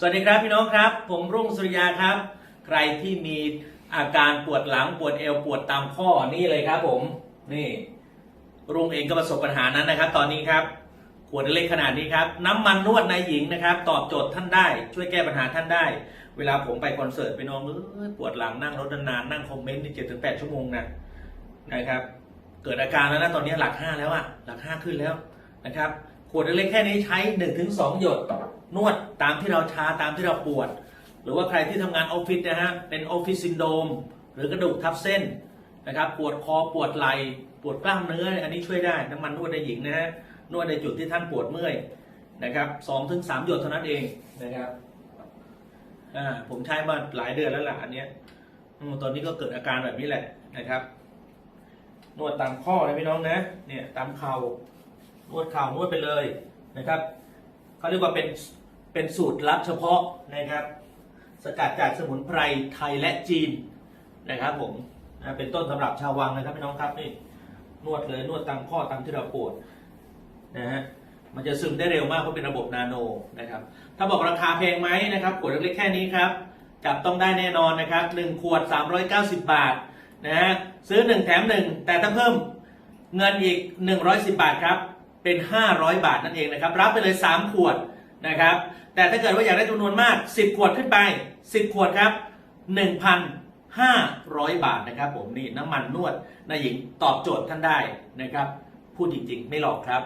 สวัสดีครับพี่น้องครับ ผมรุ่งสุริยาครับ ใครที่มีอาการปวดหลังปวดเอวปวดตามข้อนี่เลยครับผมนี่รุ่งเองก็ประสบปัญหานั้นนะครับ ตอนนี้ครับขวดเล็กขนาดนี้ครับ น้ำมันนวดนายหญิงนะครับ ตอบโจทย์ท่านได้ ช่วยแก้ปัญหาท่านได้ เวลาผมไปคอนเสิร์ตไปน้องเอ้ยปวดหลังนั่งรถนานๆนั่งคอมเมนต์นี่เจ็ดถึงแปดชั่วโมงนะนะครับ เกิดอาการแล้วนะตอนนี้หลักห้าแล้วอะหลักห้าขึ้นแล้วนะครับ ขวดเล็กๆแค่นี้ใช้1นถึงสหยด นวดตามที่เราชาตามที่เราปวด หรือว่าใครที่ทำงานออฟฟิศนะฮะเป็นออฟฟิศซินโดมหรือกระดูกทับเส้นนะครับปวดคอปวดไหล่ปวดกล้ามเนื้ออันนี้ช่วยได้น้ำมันนวดในหญิงนะฮะนวดในจุดที่ท่านปวดเมื่อยนะครับสองถึงสามหยดเท่านั้นเองนะครับอ่าผมใช้มาหลายเดือนแล้วล่ะอันเนี้ยตอนนี้ก็เกิดอาการแบบนี้แหละนะครับ นวดตามข้อนะพี่น้องนะเนี่ยตามเข่า นวดเข่านวดไปเลยนะครับเขาเรียกว่าเป็นเป็นสูตรลับเฉพาะนะครับ สกัดจากสมุนไพรไทยและจีนนะครับผมนะเป็นต้นสำหรับชาววังนะครับพี่น้องครับนี่นวดเลยนวดตามข้อตามที่เราปวดนะฮะมันจะซึมได้เร็วมากเพราะเป็นระบบนาโนนะครับ ถ้าบอกราคาแพงไหมนะครับขวดเล็กๆแค่นี้ครับจับต้องได้แน่นอนนะครับ1ขวด 390 บาทนะฮะซื้อ 1 แถม 1 แต่ถ้าเพิ่มเงินอีก 110 บาทครับ เป็น 500 บาทนั่นเองนะครับ รับไปเลย 3 ขวดนะครับ แต่ถ้าเกิดว่าอยากได้จำนวนมาก 10 ขวดขึ้นไป 10 ขวดครับ 1,500 บาทนะครับผมนี่น้ำมันนวดนายหญิงตอบโจทย์ท่านได้นะครับ พูดจริงๆ ไม่หลอกครับ